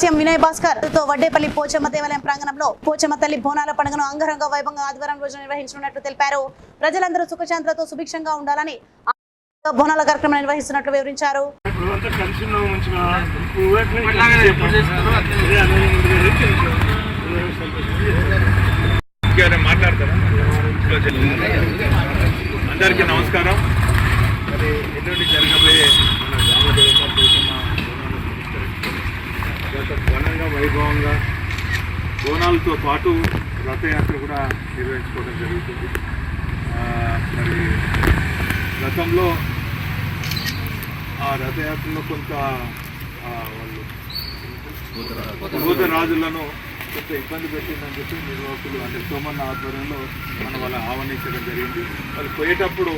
CM Vinay భాస్కర్తో వడ్డేపల్లి పోచమ్మ దేవాలయం ప్రాంగణంలో పోచమ్మ తల్లి బోనాల పండుగను అంగరంగ వైభవంగా ఆదివారం రోజు నిర్వహించనున్నట్లు తెలిపారు. ప్రజలందరూ సుఖశాంతులతో సుభిక్షంగా ఉండాలని బోనాల కార్యక్రమం నిర్వహిస్తున్నట్లు వివరించారు. ఇప్పుడు అంతా వైభవంగా బోనాలతో పాటు రథయాత్ర కూడా నిర్వహించుకోవడం జరుగుతుంది. మరి గతంలో ఆ రథయాత్రలో కొంత వాళ్ళు భూత రాజులను కొంత ఇబ్బంది పెట్టిందని చెప్పి నిర్వాహకులు అంటే సోమన్న ఆధ్వర్యంలో మనం వాళ్ళ ఆహ్వానించడం జరిగింది. వాళ్ళు పోయేటప్పుడు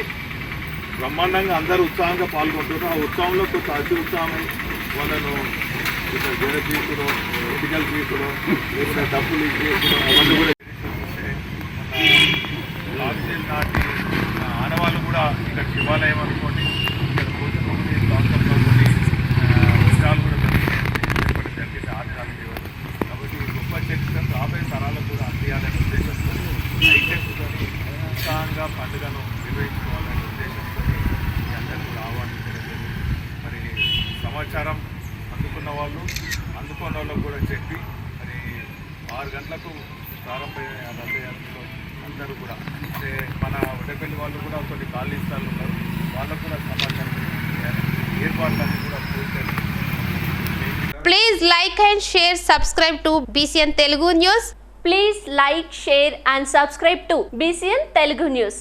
బ్రహ్మాండంగా అందరూ ఉత్సాహంగా పాల్గొంటున్నారు. ఆ ఉత్సవంలో కొంత అతి ఉత్సాహమై వాళ్ళను ఇట్లా జడ తీసుకుడు ఎన్నికలు తీసుకుడు లేకుంటే డబ్బులు ఇచ్చేసుడు అవన్నీ కూడా లాక్డౌన్ నాటి ఆ, ఆనవాళ్ళు కూడా ఇక్కడ శివాలయం అనుకోండి ఇక్కడ పోచమ్మని ప్రాంతంలో కొన్ని ఆ, వస్త్రాలు కూడా దొరికినాయని చెప్పడం జరిగింది ఆధారాలు కాబట్టి గొప్ప చరిత్ర రాబోయే తరాలకు కూడా అందియాలనే ఉద్దేశంతో ఐటెక్స్తో ఉత్సాహంగా పండుగను నిర్వహించుకోవాలనే ఉద్దేశంతో అందరికీ అందరూ కూడా ఆహ్వానించడం జరిగింది మరి సమాచారం అందుకున్న వాళ్ళు అందుకున్న వాళ్ళకు కూడా చెప్పి మరి ఆరు గంటలకు ప్రారంభమైన రథయాత్రలో అందరూ కూడా. అంటే మన వడ్డపల్లి వాళ్ళు కూడా కొన్ని ఖాళీ స్థలాలు ఉన్నారు. వాళ్ళకు కూడా సమాచారం ఏర్పాట్లన్నీ కూడా పూర్తి please like and share subscribe to BCN Telugu news please like share and subscribe to BCN Telugu news